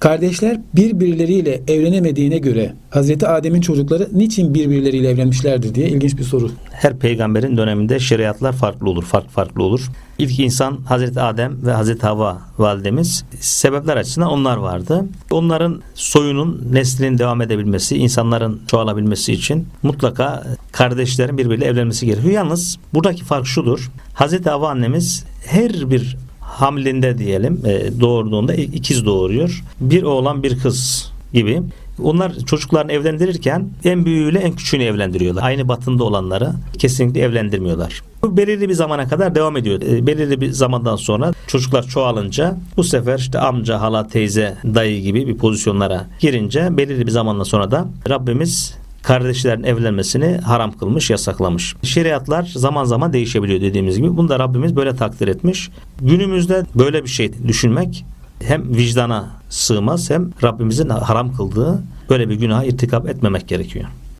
Kardeşler birbirleriyle evlenemediğine göre Hazreti Adem'in çocukları niçin birbirleriyle evlenmişlerdir diye ilginç bir soru. Her peygamberin döneminde şeriatlar farklı olur, farklı farklı olur. İlk insan Hazreti Adem ve Hazreti Havva validemiz sebepler açısından onlar vardı. Onların soyunun neslinin devam edebilmesi, insanların çoğalabilmesi için mutlaka kardeşlerin birbiriyle evlenmesi gerekiyor. Yalnız buradaki fark şudur. Hazreti Havva annemiz her bir hamlinde diyelim e, doğurduğunda ikiz doğuruyor. Bir oğlan bir kız gibi. Onlar çocuklarını evlendirirken en büyüğüyle en küçüğünü evlendiriyorlar. Aynı batında olanları kesinlikle evlendirmiyorlar. Bu belirli bir zamana kadar devam ediyor. E, belirli bir zamandan sonra çocuklar çoğalınca bu sefer işte amca, hala, teyze, dayı gibi bir pozisyonlara girince belirli bir zamandan sonra da Rabbimiz kardeşlerin evlenmesini haram kılmış, yasaklamış. Şeriatlar zaman zaman değişebiliyor dediğimiz gibi. Bunu da Rabbimiz böyle takdir etmiş. Günümüzde böyle bir şey düşünmek hem vicdana sığmaz hem Rabbimizin haram kıldığı böyle bir günaha irtikap etmemek gerekiyor.